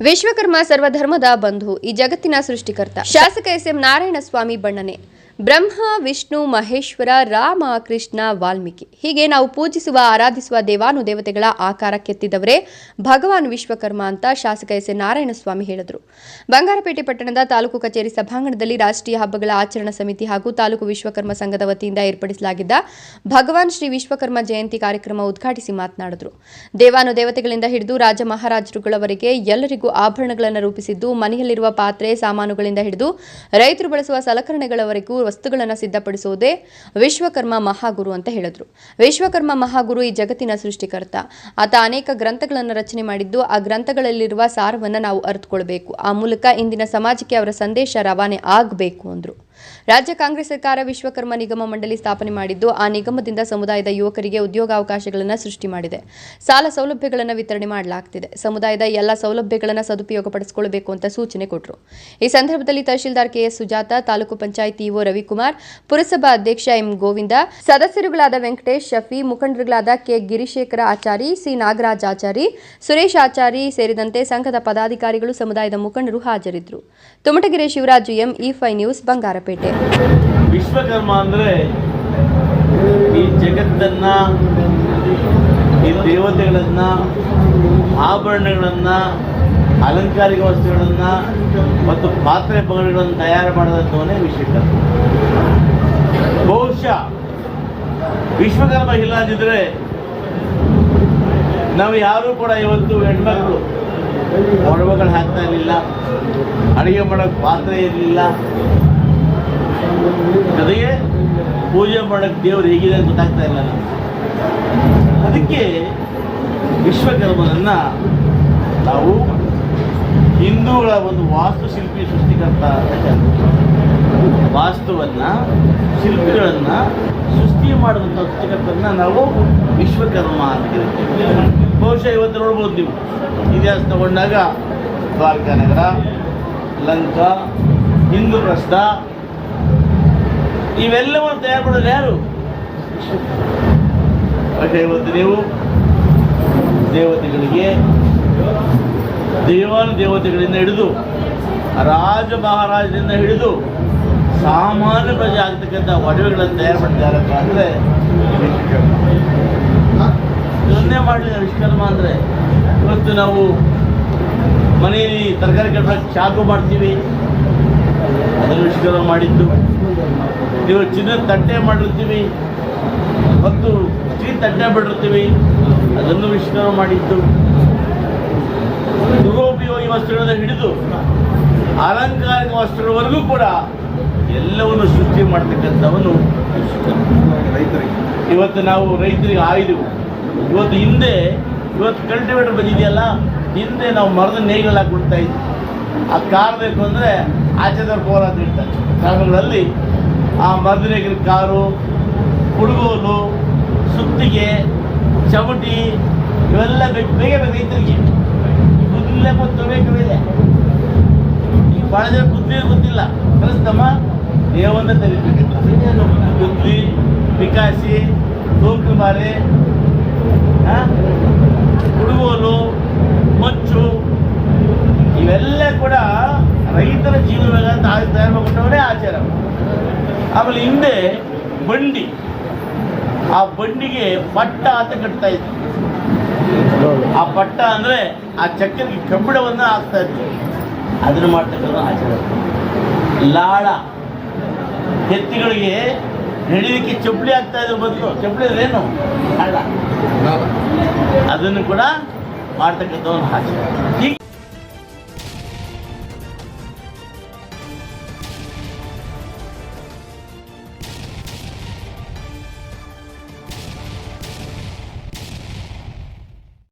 ವಿಶ್ವಕರ್ಮ ಸರ್ವಧರ್ಮದ ಬಂಧು ಈ ಜಗತ್ತಿನ ಸೃಷ್ಟಿಕರ್ತ. ಶಾಸಕ ಎಸ್ಎಂ ನಾರಾಯಣಸ್ವಾಮಿ ಬಣ್ಣನೆ. ಬ್ರಹ್ಮ, ವಿಷ್ಣು, ಮಹೇಶ್ವರ, ರಾಮ, ಕೃಷ್ಣ, ವಾಲ್ಮೀಕಿ. ಹೀಗೆ ನಾವು ಪೂಜಿಸುವ, ಆರಾಧಿಸುವ ದೇವಾನು ದೇವತೆಗಳ ಆಕಾರ ಕೆತ್ತಿದವರೇ ಭಗವಾನ್ ವಿಶ್ವಕರ್ಮ ಅಂತ ಶಾಸಕ ಎಸ್ ನಾರಾಯಣ ನಾರಾಯಣಸ್ವಾಮಿ ಹೇಳಿದರು. ಬಂಗಾರಪೇಟೆ ಪಟ್ಟಣದ ತಾಲೂಕು ಕಚೇರಿ ಸಭಾಂಗಣದಲ್ಲಿ ರಾಷ್ಟ್ರೀಯ ಹಬ್ಬಗಳ ಆಚರಣಾ ಸಮಿತಿ ಹಾಗೂ ತಾಲೂಕು ವಿಶ್ವಕರ್ಮ ಸಂಘದ ವತಿಯಿಂದ ಏರ್ಪಡಿಸಲಾಗಿದ್ದ ಭಗವಾನ್ ಶ್ರೀ ವಿಶ್ವಕರ್ಮ ಜಯಂತಿ ಕಾರ್ಯಕ್ರಮ ಉದ್ಘಾಟಿಸಿ ಮಾತನಾಡಿದರು. ದೇವಾನು ದೇವತೆಗಳಿಂದ ಹಿಡಿದು ರಾಜ ಮಹಾರಾಜರುಗಳವರೆಗೆ ಎಲ್ಲರಿಗೂ ಆಭರಣಗಳನ್ನು ರೂಪಿಸಿದ್ದು, ಮನೆಯಲ್ಲಿರುವ ಪಾತ್ರೆ, ಸಾಮಾನುಗಳಿಂದ ಹಿಡಿದು ರೈತರು ಬಳಸುವ ಸಲಕರಣೆಗಳವರೆಗೂ ವಸ್ತುಗಳನ್ನು ಸಿದ್ಧಪಡಿಸುವುದೇ ವಿಶ್ವಕರ್ಮ ಮಹಾಗುರು ಅಂತ ಹೇಳಿದ್ರು. ವಿಶ್ವಕರ್ಮ ಮಹಾಗುರು ಈ ಜಗತ್ತಿನ ಸೃಷ್ಟಿಕರ್ತ. ಆತ ಅನೇಕ ಗ್ರಂಥಗಳನ್ನು ರಚನೆ ಮಾಡಿದ್ದು ಆ ಗ್ರಂಥಗಳಲ್ಲಿರುವ ಸಾರವನ್ನು ನಾವು ಅರಿತುಕೊಳ್ಬೇಕು. ಆ ಮೂಲಕ ಇಂದಿನ ಸಮಾಜಕ್ಕೆ ಅವರ ಸಂದೇಶ ರವಾನೆ ಆಗಬೇಕು ಅಂದರು. ರಾಜ್ಯ ಕಾಂಗ್ರೆಸ್ ಸರ್ಕಾರ ವಿಶ್ವಕರ್ಮ ನಿಗಮ ಮಂಡಳಿ ಸ್ಥಾಪನೆ ಮಾಡಿದ್ದು, ಆ ನಿಗಮದಿಂದ ಸಮುದಾಯದ ಯುವಕರಿಗೆ ಉದ್ಯೋಗಾವಕಾಶಗಳನ್ನು ಸೃಷ್ಟಿ ಮಾಡಿದೆ. ಸಾಲ ಸೌಲಭ್ಯಗಳನ್ನು ವಿತರಣೆ ಮಾಡಲಾಗ್ತಿದೆ. ಸಮುದಾಯದ ಎಲ್ಲ ಸೌಲಭ್ಯಗಳನ್ನು ಸದುಪಯೋಗಪಡಿಸಿಕೊಳ್ಳಬೇಕು ಅಂತ ಸೂಚನೆ ಕೊಟ್ಟರು ಈ ಸಂದರ್ಭದಲ್ಲಿ ತಹಶೀಲ್ದಾರ್ ಕೆಎಸ್ ಸುಜಾತ, ತಾಲೂಕು ಪಂಚಾಯತ್ ಇಒ ರವಿಕುಮಾರ್, ಪುರಸಭಾ ಅಧ್ಯಕ್ಷ ಎಂ ಗೋವಿಂದ, ಸದಸ್ಯರುಗಳಾದ ವೆಂಕಟೇಶ್, ಶಫಿ, ಮುಖಂಡರುಗಳಾದ ಕೆ ಗಿರಿಶೇಖರ ಆಚಾರಿ, ಸಿ ನಾಗರಾಜ್ ಆಚಾರಿ, ಸುರೇಶ್ ಆಚಾರಿ ಸೇರಿದಂತೆ ಸಂಘದ ಪದಾಧಿಕಾರಿಗಳು ಸಮುದಾಯದ ಮುಖಂಡರು ಹಾಜರಿದ್ದರು Tumatagere Shivaraju M, E news news Bangarapete Vishwakarma ಅಂದ್ರೆ ಈ ಜಗತ್ತನ್ನ, ಈ ದೇವತೆಗಳನ್ನ, ಆಭರಣಗಳನ್ನ, ಅಲಂಕಾರಿಕ ವಸ್ತುಗಳನ್ನ ಮತ್ತು ಪಾತ್ರೆ ಪಗಡೆಗಳನ್ನು ತಯಾರು ಮಾಡಿದಂಥವನೇ ವಿಶ್ವಕರ್ಮ. ಬಹುಶಃ ವಿಶ್ವಕರ್ಮ ಇಲ್ಲದಿದ್ರೆ ನಾವು ಯಾರೂ ಕೂಡ ಇವತ್ತು ಹೆಣ್ಮಕ್ಳು ಒಡವೆಗಳು ಹಾಕ್ತಾ ಇರಲಿಲ್ಲ, ಅಡುಗೆ ಮಾಡೋಕ್ಕೆ ಪಾತ್ರೆ ಇರಲಿಲ್ಲ ಜೊತೆಗೆ ಪೂಜೆ ಮಾಡೋಕ್ಕೆ ದೇವರು ಹೇಗಿದೆ ಅಂತ ಗೊತ್ತಾಗ್ತಾ ಇಲ್ಲ. ಅದಕ್ಕೆ ವಿಶ್ವಕರ್ಮನನ್ನು ನಾವು ಹಿಂದೂಗಳ ಒಂದು ವಾಸ್ತುಶಿಲ್ಪಿ ಸೃಷ್ಟಿಕರ್ತ ಅಂತ ಹೇಳ್ತೀವಿ ವಾಸ್ತುವನ್ನ, ಶಿಲ್ಪಿಗಳನ್ನು ಸೃಷ್ಟಿ ಮಾಡಿದಂಥ ಸೃಷ್ಟಿಕರ್ತನ ನಾವು ವಿಶ್ವಕರ್ಮ ಅಂತ ಕರಿತೀವಿ. ಬಹುಶಃ ಇವತ್ತು ನೋಡ್ಬೋದು ನೀವು. ಇತಿಹಾಸ ತಗೊಂಡಾಗ ದ್ವಾರಕಾನಗರ ನಗರ ಲಂಕಾ ಇಂದ್ರಪ್ರಸ್ಥ ಇವೆಲ್ಲವನ್ನು ತಯಾರು ಮಾಡೋದು ಯಾರು? ಇವತ್ತು ನೀವು ದೇವತೆಗಳಿಗೆ, ದೇವಾನು ದೇವತೆಗಳಿಂದ ಹಿಡಿದು, ರಾಜ ಮಹಾರಾಜರಿಂದ ಹಿಡಿದು ಸಾಮಾನ್ಯ ಪ್ರಜೆ ಆಗ್ತಕ್ಕಂಥ ಒಡವೆಗಳನ್ನು ತಯಾರು ಮಾಡಿದ್ದಾರೆ ಅಂತ ಅಂದರೆ ಇದನ್ನೇ ಮಾಡಲಿಲ್ಲ ವಿಶ್ವಕರ್ಮ ಅಂದರೆ ಇವತ್ತು ನಾವು ಮನೆಯಲ್ಲಿ ತರಕಾರಿ ಕಟ್ಟ ಚಾಕು ಮಾಡ್ತೀವಿ. ಅದನ್ನು ವಿಶ್ವಕರ್ಮ ಮಾಡಿದ್ದು. ನೀವು ಚಿನ್ನದ ತಟ್ಟೆ ಮಾಡಿರ್ತೀವಿ ಮತ್ತು ಸ್ತ್ರೀ ತಟ್ಟೆ ಮಾಡಿರ್ತೀವಿ ಅದನ್ನು ವಿಷ್ಣು ಮಾಡಿದ್ದು. ಗೃಹೋಪಯೋಗಿ ವಸ್ತುಗಳಿಂದ ಹಿಡಿದು ಅಲಂಕಾರಿಕ ವಸ್ತುಗಳವರೆಗೂ ಕೂಡ ಎಲ್ಲವನ್ನು ಸೃಷ್ಟಿ ಮಾಡ್ತಕ್ಕಂಥವನು ರೈತರಿಗೆ. ಇವತ್ತು ನಾವು ರೈತರಿಗೆ ಆಯ್ದು. ಇವತ್ತು ಹಿಂದೆ ಇವತ್ತು ಕಲ್ಟಿವೇಟರ್ ಬಂದಿದೆಯಲ್ಲ ಹಿಂದೆ ನಾವು ಮರದ ನೇಗಿಲ ಕೊಡ್ತಾ ಇದ್ವಿ. ಆ ಕಾರ್ ಬೇಕು ಅಂದರೆ ಆಚೆದವ್ರು ಕೋಲ ಅಂತ ಇರ್ತಾರೆ ಗ್ರಾಮಗಳಲ್ಲಿ ಆ ಮರದ ನೇಗಿಲ ಕಾರು, ಕುಡುಗೋಲು, ಸುತ್ತಿಗೆ ಚಮಟಿ ಇವೆಲ್ಲ ಬೇಕು. ಬೇಗ ಬೇಕು ರೈತರಿಗೆ. ಕುದ್ಲೇ ಮತ್ತು ಬೇಕು ಇದೆ ಈಗ ಭಾಳ ಜನ ಗೊತ್ತಿಲ್ಲ. ಕಲಿಸ್ತಮ್ಮ ದೇವನ್ನ ತೆಗಿಬೇಕು ಕುದ್ಲಿ ಪಿಕಾಸಿ ತೂಕು ಮಾರಿ ಕುಡುಗೋಲು, ಮಚ್ಚು ಕೂಡ ರೈತರ ಜೀವನ ಅಂತ ಆಗಿ ತಯಾರು ಮಾಡಿಕೊಂಡವರೇ ಆಚಾರ ಆಮೇಲೆ ಹಿಂದೆ ಬಂಡಿ. ಆ ಬಂಡಿಗೆ ಪಟ್ಟ ಅಂತ ಕಟ್ತಾ ಇದ್ರು. ಆ ಪಟ್ಟ ಅಂದ್ರೆ ಆ ಚಕ್ರಕ್ಕೆ ಕಬ್ಬಿಣವನ್ನ ಹಾಕ್ತಾ ಇದ್ರು. ಅದನ್ನು ಮಾಡ್ತಕ್ಕಂಥ ಆಚಾರ ಲಾಳ. ಎತ್ತಿಗಳಿಗೆ ನಡೀಲಿಕ್ಕೆ ಚಪ್ಪಲಿ ಆಗ್ತಾ ಇದ್ರು ಬದಲು ಚಪ್ಪಲಿ ಅಂದ್ರೆ ಏನು? ಅದನ್ನು ಕೂಡ ಮಾಡ್ತಕ್ಕಂಥ ಒಂದು ಆಚಾರ